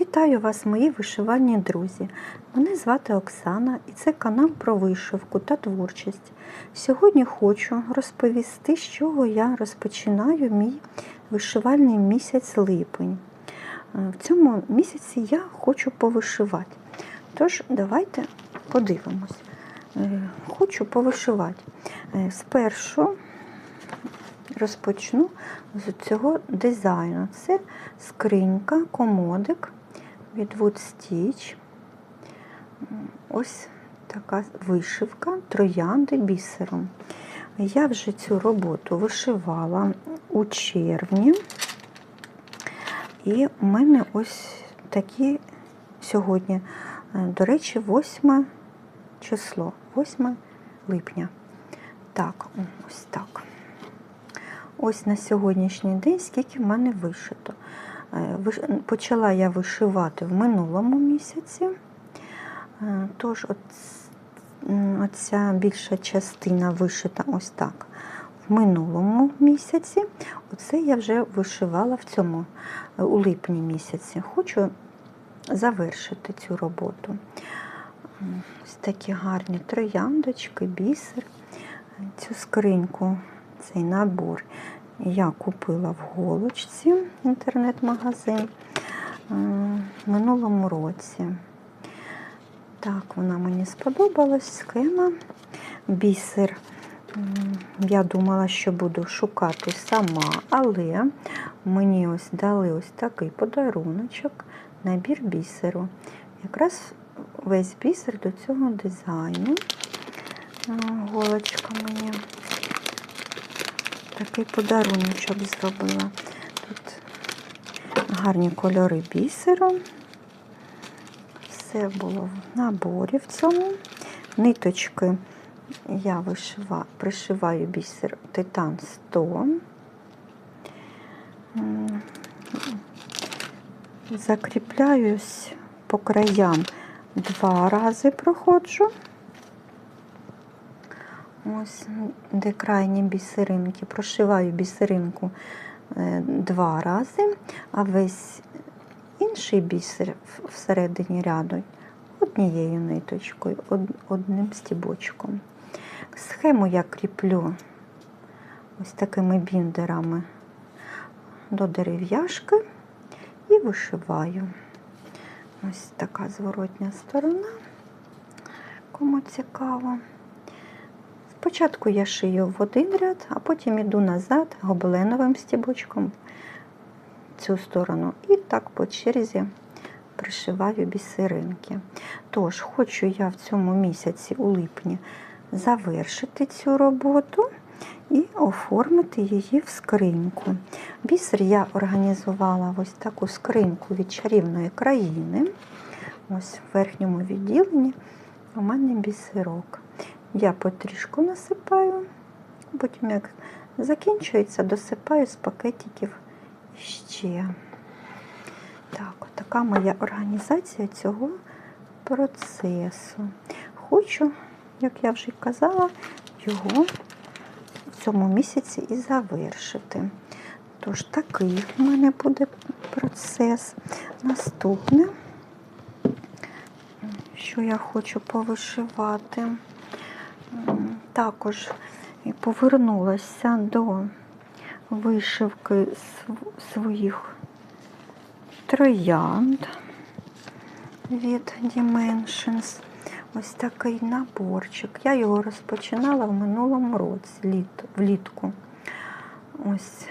Вітаю вас, мої вишивальні друзі! Мене звати Оксана і це канал про вишивку та творчість. Сьогодні хочу розповісти, з чого я розпочинаю мій вишивальний місяць липень. Е, В цьому місяці я хочу повишивати. Тож, давайте подивимось. Е, Хочу повишивати. Е, Спершу розпочну з цього дизайну. Це скринька, комодик від Wood Stitch. Ось така вишивка троянди бісером. Я вже цю роботу вишивала у червні. І у мене ось такі сьогодні, до речі, 8 число, 8 липня. Так, ось так. Ось на сьогоднішній день скільки в мене вишито. Е, Почала я вишивати в минулому місяці. Е, Тож оця більша частина вишита ось так. В минулому місяці. Оце я вже вишивала в цьому, е, у липні місяці. Хочу завершити цю роботу. Ось такі гарні трояндочки, бісер. Цю скриньку, цей набор я купила в голочці інтернет-магазин е, минулому році. Так, вона мені сподобалась, схема. Бісер. Я думала, що буду шукати сама, але мені ось дали ось такий подаруночок, набір бісеру. Якраз весь бісер до цього дизайну. Е, Голочка мені такий подаруночок зробила. Тут гарні кольори бісеру. Все було в наборі в цьому. Ниточки я вишива, пришиваю бісер Титан 100. Закріпляюсь по краям два рази проходжу. Ось де крайні бісеринки. Прошиваю бісеринку е, два рази, а весь інший бісер всередині ряду однією ниточкою, одним стібочком. Схему я кріплю ось такими біндерами до дерев'яшки і вишиваю. Ось така зворотня сторона, кому цікаво. Спочатку я шию в один ряд, а потім іду назад гобеленовим стібочком цю сторону. І так по черзі пришиваю бісеринки. Тож, хочу я в цьому місяці, у липні, завершити цю роботу і оформити її в скриньку. Бісер я організувала ось таку скриньку від чарівної країни. Ось в верхньому відділенні у мене бісерок. Я потрішку насипаю, потім як закінчується, досипаю з пакетиків ще. Так, така моя організація цього процесу. Хочу, як я вже казала, його в цьому місяці і завершити. Тож такий в мене буде процес. Наступне, що я хочу повишивати. Також повернулася до вишивки своїх троянд від Dimensions. Ось такий наборчик. Я його розпочинала в минулому році, літ, влітку. Ось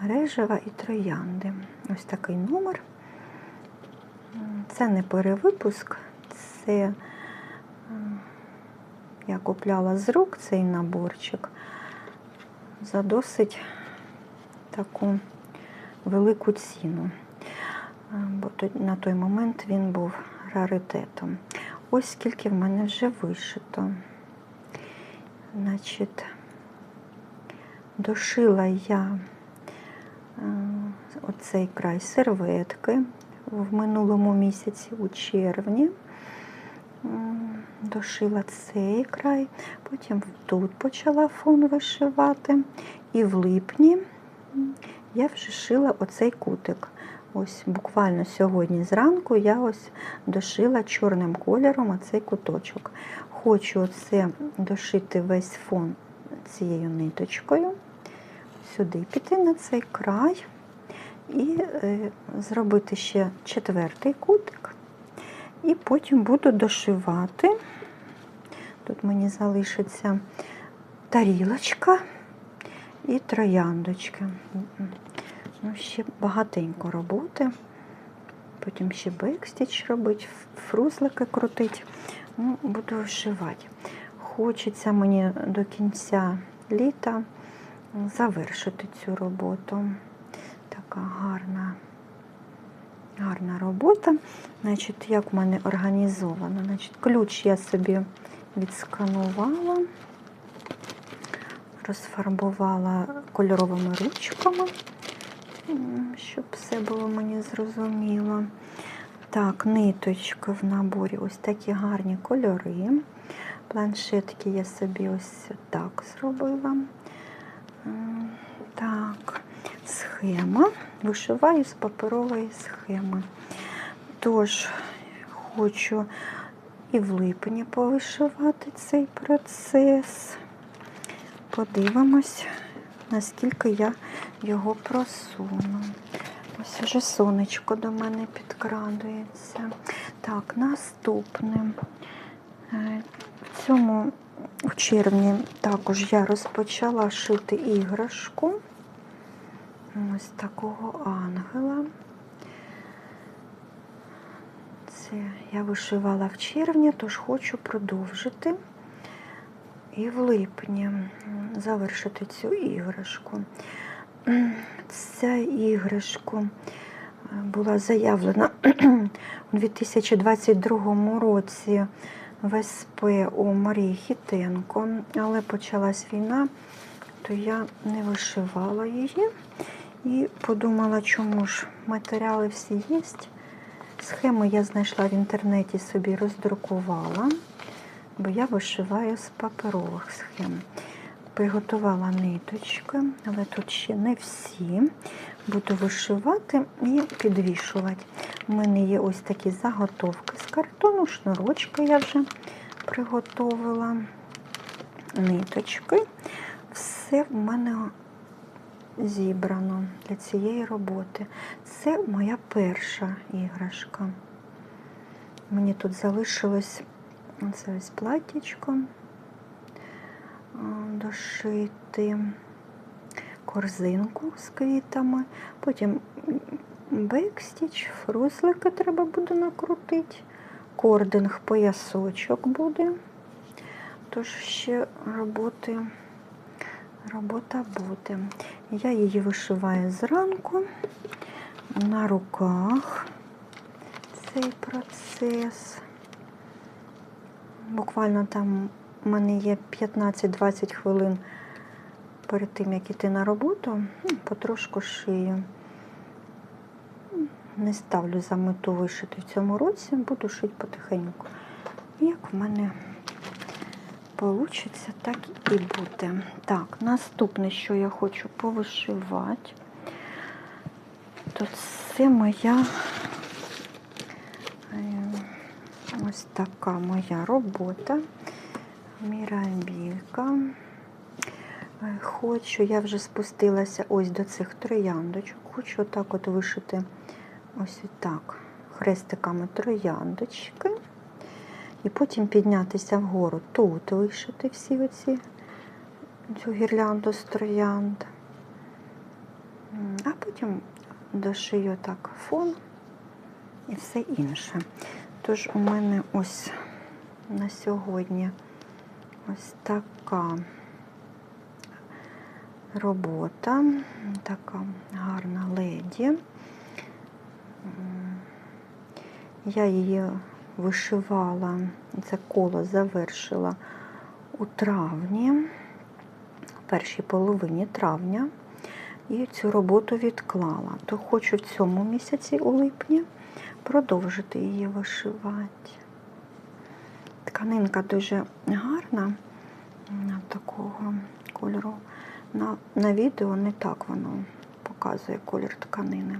мережева і троянди. Ось такий номер. Це не перевипуск, це я купляла з рук цей наборчик за досить таку велику ціну. Е, Бо на той момент він був раритетом. Ось скільки в мене вже вишито. Значить, дошила я е, оцей край серветки в минулому місяці, у червні. Дошила цей край, потім тут почала фон вишивати. І в липні я вже шила оцей кутик. Ось буквально сьогодні зранку я ось дошила чорним кольором оцей куточок. Хочу оце дошити весь фон цією ниточкою, сюди піти на цей край і е, зробити ще четвертий кутик. І потім буду дошивати. Тут мені залишиться тарілочка і трояндочки. Ну, ще багатенько роботи. Потім ще бекстіч робити, фрузлики крутить. Ну, буду вишивати. Хочеться мені до кінця літа завершити цю роботу. Така гарна, гарна робота. Значить, як в мене організовано? Значить, ключ я собі відсканувала, розфарбувала кольоровими ручками, щоб все було мені зрозуміло. Так, ниточки в наборі ось такі гарні кольори. Планшетки я собі ось так зробила. Так, схема. Вишиваю з паперової схеми. Тож, хочу і в липні повишивати цей процес. Подивимось, наскільки я його просуну. Ось уже сонечко до мене підкрадується. Так, наступне. Е, В цьому в червні також я розпочала шити іграшку. Ось такого ангела. Це я вишивала в червні, тож хочу продовжити і в липні завершити цю іграшку. Ця іграшку е, була заявлена у 2022 році в СП у Марії Хітенко, але почалась війна, то я не вишивала її і подумала, чому ж матеріали всі є. Схеми я знайшла в інтернеті, собі роздрукувала, бо я вишиваю з паперових схем. Приготувала ниточки, але тут ще не всі. Буду вишивати і підвішувати. У мене є ось такі заготовки з картону, шнурочки я вже приготувала, ниточки. Все в мене зібрано для цієї роботи. Це моя перша іграшка. Мені тут залишилось це ось платтячко дошити, корзинку з квітами, потім бекстіч, фрузлики треба буде накрутити, кординг, поясочок буде. Тож ще роботи, робота буде. Я її вишиваю зранку на руках цей процес. Буквально там у мене є 15-20 хвилин перед тим, як іти на роботу, ну, потрошку шию. Не ставлю за мету вишити в цьому році, буду шити потихеньку. Як в мене вийде, так і буде. Так, наступне, що я хочу повишивати, то це моя е, ось така моя робота. Мірабілька. Е, Хочу, я вже спустилася ось до цих трояндочок. Хочу отак от вишити ось так, хрестиками трояндочки. І потім піднятися вгору. Тут вишити всі оці цю гірлянду з троянд. А потім дошию так фон і все інше. Тож у мене ось на сьогодні ось така робота, така гарна леді. Я її вишивала, це коло завершила у травні, в першій половині травня, і цю роботу відклала. То хочу в цьому місяці, у липні, продовжити її вишивати. Тканинка дуже гарна, такого кольору. На, на відео не так воно показує колір тканини.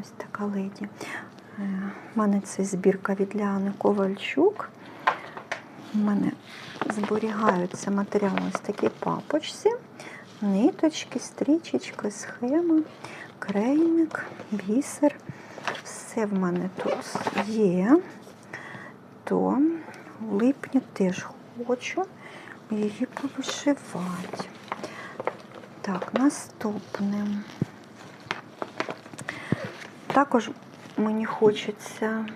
Ось така леді. У мене це збірка від Ліани Ковальчук. У мене зберігаються матеріали ось такі папочці, ниточки, стрічечки, схема, крейник, бісер. Все в мене тут є. То в липні теж хочу її повишивати. Так, наступне. Також мені хочеться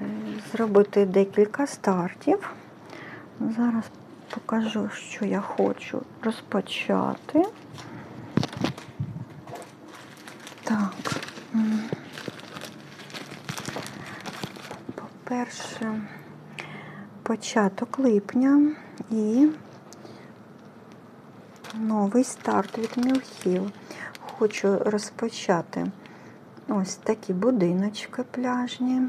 е, зробити декілька стартів. Зараз покажу, що я хочу розпочати. Так. По-перше, початок липня і новий старт від мілхів. Хочу розпочати ось такі будиночки пляжні,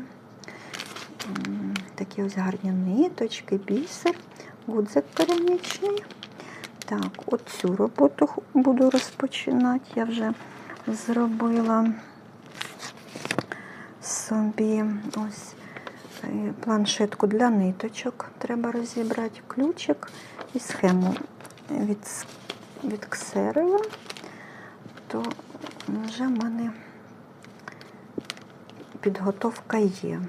такі ось гарні ниточки, бісер, гудзик керамічний. Так, оцю роботу буду розпочинати. Я вже зробила собі ось е, планшетку для ниточок. Треба розібрати ключик і схему від, від ксерила, то вже в мене підготовка є.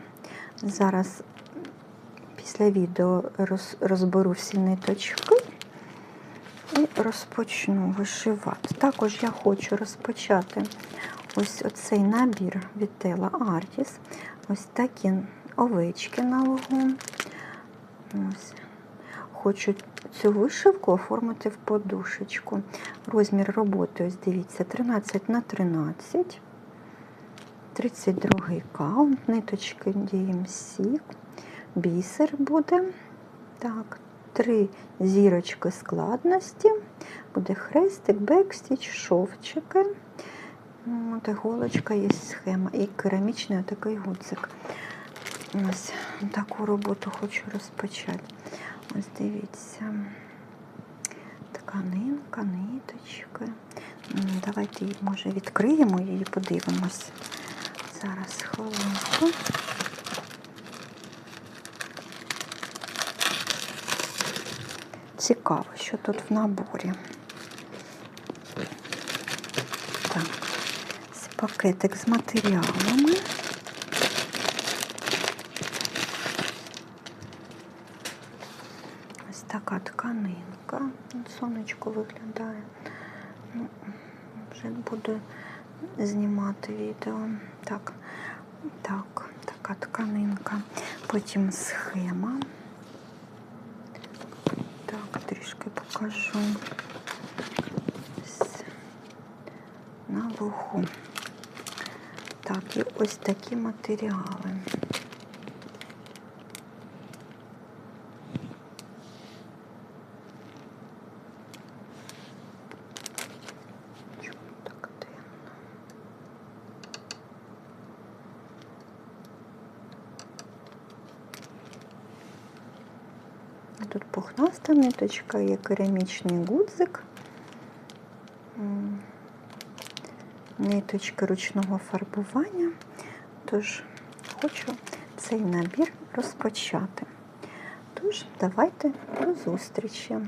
Зараз після відео роз, розберу всі ниточки і розпочну вишивати. Також я хочу розпочати ось оцей набір від Tela Artis. Ось такі овечки на лугу. Ось. Хочу цю вишивку оформити в подушечку. Розмір роботи, ось дивіться, 13 на 13. 32 каунт, ниточки DMC, бісер буде. Так, три зірочки складності. Буде хрестик, бекстіч, шовчики. От іголочка є схема. І керамічний отакий гудзик. Ось таку роботу хочу розпочати. Ось дивіться. Тканинка, ниточки. Давайте може відкриємо її, подивимось. Зараз хвилинку. Цікаво, що тут в наборі. Так, ось пакетик з матеріалами. Ось така тканинка. Сонечко виглядає. Ну, вже буду знімати відео. Так, так, така тканинка. Потім схема. Так, трішки покажу. На вуху. Так, і ось такі матеріали. Тут пухнаста ниточка, є керамічний гудзик, ниточки ручного фарбування. Тож хочу цей набір розпочати. Тож, давайте до зустрічі.